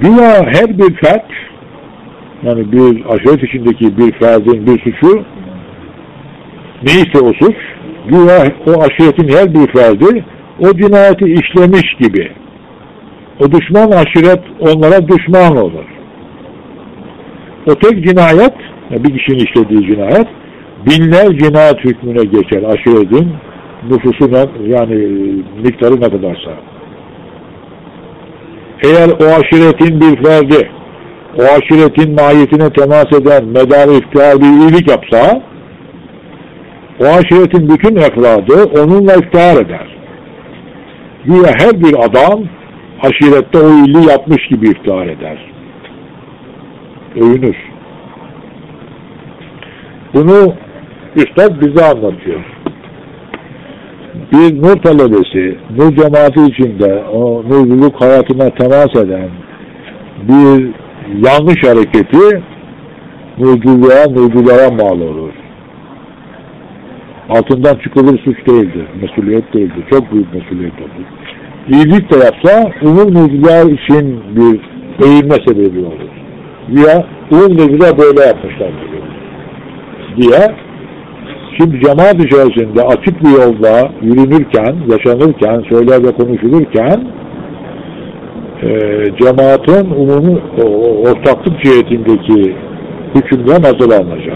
Güya her bir fert yani bir aşiret içindeki bir ferdin bir suçu neyse o suç güya o aşiretin her bir ferdi o cinayeti işlemiş gibi o düşman aşiret onlara düşman olur. O tek cinayet bir kişinin işlediği cinayet binler cinayet hükmüne geçer aşiretin nüfusuna yani miktarı ne kadarsa. Eğer o aşiretin bir ferdi o aşiretin mahiyetine temas eden medarı iftihar bir iyilik yapsa o aşiretin bütün efradı onunla iftihar eder. Güya her bir adam aşirette o iyiliği yapmış gibi iftihar eder. Övünür. Bunu Üstad bize anlatıyor. Bir nur talebesi, nur cemaati içinde o nurluluk hayatına temas eden bir yanlış hareketi nurculuğa, nurculara mal olur. Altından çıkılır suç değildir, mesuliyet değildir. Çok büyük mesuliyet olur. İyilik de yapsa umum nurcular için bir eğilme sebebi olur. Diye umum nurcular böyle yapmışlar diye Şimdi cemaat içerisinde açık bir yolda yürünürken, yaşanırken, söyler ve konuşulurken e, cemaatin umumi ortaklık cihetindeki hükümler nasıl alınacak?